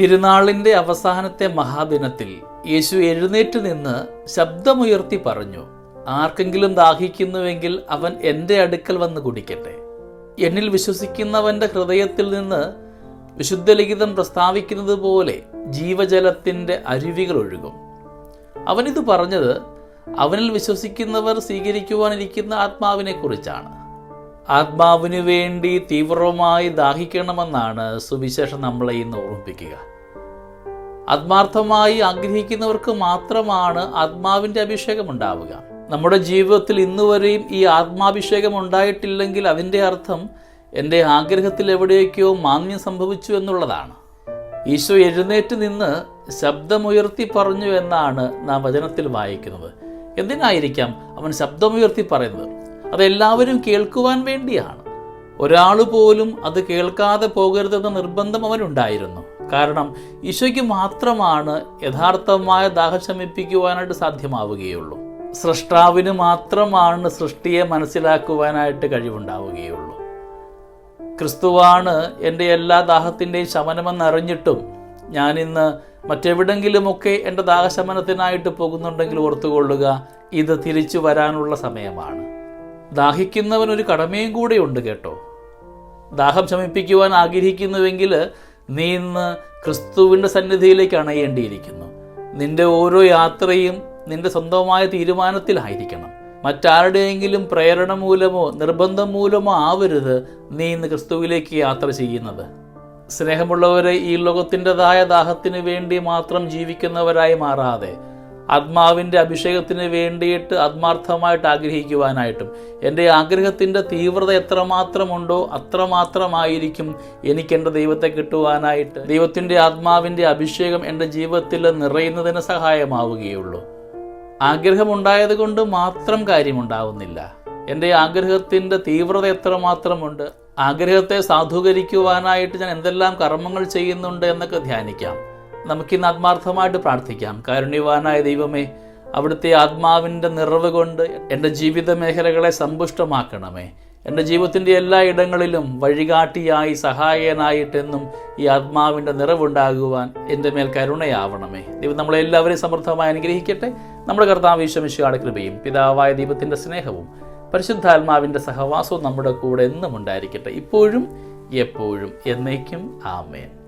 തിരുനാളിന്റെ അവസാനത്തെ മഹാദിനത്തിൽ യേശു എഴുന്നേറ്റ് നിന്ന് ശബ്ദമുയർത്തി പറഞ്ഞു ആർക്കെങ്കിലും ദാഹിക്കുന്നുവെങ്കിൽ അവൻ എന്റെ അടുക്കൽ വന്ന് കുടിക്കട്ടെ. എന്നിൽ വിശ്വസിക്കുന്നവന്റെ ഹൃദയത്തിൽ നിന്ന് വിശുദ്ധ ലിഖിതം പ്രസ്താവിക്കുന്നത് പോലെ ജീവജലത്തിന്റെ അരുവികൾ ഒഴുകും. അവനിത് പറഞ്ഞത് അവനിൽ വിശ്വസിക്കുന്നവർ സ്വീകരിക്കുവാനിരിക്കുന്ന ആത്മാവിനെ കുറിച്ചാണ് ആത്മാവിനു വേണ്ടി തീവ്രമായി ദാഹിക്കണമെന്നാണ് സുവിശേഷം നമ്മളെ ഇന്ന് ഓർമ്മിപ്പിക്കുക. ആത്മാർത്ഥമായി ആഗ്രഹിക്കുന്നവർക്ക് മാത്രമാണ് ആത്മാവിന്റെ അഭിഷേകം ഉണ്ടാവുക. നമ്മുടെ ജീവിതത്തിൽ ഇന്നുവരെയും ഈ ആത്മാഭിഷേകം ഉണ്ടായിട്ടില്ലെങ്കിൽ അതിന്റെ അർത്ഥം എന്റെ ആഗ്രഹത്തിൽ എവിടെയൊക്കെയോ മാന്യം സംഭവിച്ചു എന്നുള്ളതാണ്. ഈശോ എഴുന്നേറ്റ് നിന്ന് ശബ്ദമുയർത്തി പറഞ്ഞു എന്നാണ് നാം വചനത്തിൽ വായിക്കുന്നത്. എന്തിനായിരിക്കാം അവൻ ശബ്ദമുയർത്തി പറയുന്നത്? അതെല്ലാവരും കേൾക്കുവാൻ വേണ്ടിയാണ്. ഒരാൾ പോലും അത് കേൾക്കാതെ പോകരുതെന്ന നിർബന്ധം അവനുണ്ടായിരുന്നു. കാരണം ഈശോയ്ക്ക് മാത്രമാണ് യഥാർത്ഥമായ ദാഹം ശമിപ്പിക്കുവാനായിട്ട് സാധ്യമാവുകയുള്ളൂ. സൃഷ്ടാവിന് മാത്രമാണ് സൃഷ്ടിയെ മനസ്സിലാക്കുവാനായിട്ട് കഴിവുണ്ടാവുകയുള്ളൂ. ക്രിസ്തുവാണ് എന്റെ എല്ലാ ദാഹത്തിന്റെയും ശമനമെന്നറിഞ്ഞിട്ടും ഞാനിന്ന് മറ്റെവിടെങ്കിലുമൊക്കെ എന്റെ ദാഹശമനത്തിനായിട്ട് പോകുന്നുണ്ടെങ്കിൽ ഓർത്തുകൊള്ളുക ഇത് തിരിച്ചു വരാനുള്ള സമയമാണ്. ദാഹിക്കുന്നവൻ ഒരു കടമയും കൂടെ ഉണ്ട് കേട്ടോ. ദാഹം ശമിപ്പിക്കുവാൻ ആഗ്രഹിക്കുന്നുവെങ്കിൽ നീ ഇന്ന് ക്രിസ്തുവിന്റെ സന്നിധിയിലേക്ക് അണയേണ്ടിയിരിക്കുന്നു. നിന്റെ ഓരോ യാത്രയും നിന്റെ സ്വന്തമായ തീരുമാനത്തിലായിരിക്കണം. മറ്റാരുടെയെങ്കിലും പ്രേരണ മൂലമോ നിർബന്ധം മൂലമോ ആവരുത് നീ ഇന്ന് ക്രിസ്തുവിലേക്ക് യാത്ര ചെയ്യുന്നത്. സ്നേഹമുള്ളവരെ ഈ ലോകത്തിന്റെതായ ദാഹത്തിന് വേണ്ടി മാത്രം ജീവിക്കുന്നവരായി മാറാതെ ആത്മാവിന്റെ അഭിഷേകത്തിന് വേണ്ടിയിട്ട് ആത്മാർത്ഥമായിട്ട് ആഗ്രഹിക്കുവാനായിട്ടും എന്റെ ആഗ്രഹത്തിന്റെ തീവ്രത എത്രമാത്രമുണ്ടോ അത്രമാത്രമായിരിക്കും എനിക്ക് എന്റെ ദൈവത്തെ കിട്ടുവാനായിട്ട്. ദൈവത്തിന്റെ ആത്മാവിന്റെ അഭിഷേകം എന്റെ ജീവിതത്തിൽ നിറയുന്നതിന് സഹായമാവുകയുള്ളൂ. ആഗ്രഹമുണ്ടായത് കൊണ്ട് മാത്രം കാര്യമുണ്ടാവുന്നില്ല. എന്റെ ആഗ്രഹത്തിന്റെ തീവ്രത എത്രമാത്രമുണ്ട് ആഗ്രഹത്തെ സാധൂകരിക്കുവാനായിട്ട് ഞാൻ എന്തെല്ലാം കർമ്മങ്ങൾ ചെയ്യുന്നുണ്ട് എന്നൊക്കെ ധ്യാനിക്കാം. നമുക്കിന്ന് ആത്മാർത്ഥമായിട്ട് പ്രാർത്ഥിക്കാം. കാരുണ്യവാനായ ദൈവമേ അവിടുത്തെ ആത്മാവിന്റെ നിറവ് കൊണ്ട് എന്റെ ജീവിത മേഖലകളെ സമ്പുഷ്ടമാക്കണമേ. എന്റെ ജീവിതത്തിന്റെ എല്ലാ ഇടങ്ങളിലും വഴികാട്ടിയായി സഹായകനായിട്ടെന്നും ഈ ആത്മാവിന്റെ നിറവുണ്ടാകുവാൻ എന്റെ മേൽ കരുണയാവണമേ. ദൈവം നമ്മളെല്ലാവരെയും സമൃദ്ധമായി അനുഗ്രഹിക്കട്ടെ. നമ്മുടെ കർത്താവ് ഈശ്വമിശയുടെ കൃപയും പിതാവായ ദൈവത്തിന്റെ സ്നേഹവും പരിശുദ്ധാത്മാവിന്റെ സഹവാസവും നമ്മുടെ കൂടെ എന്നും ഉണ്ടായിരിക്കട്ടെ. ഇപ്പോഴും എപ്പോഴും എന്നേക്കും ആമേൻ.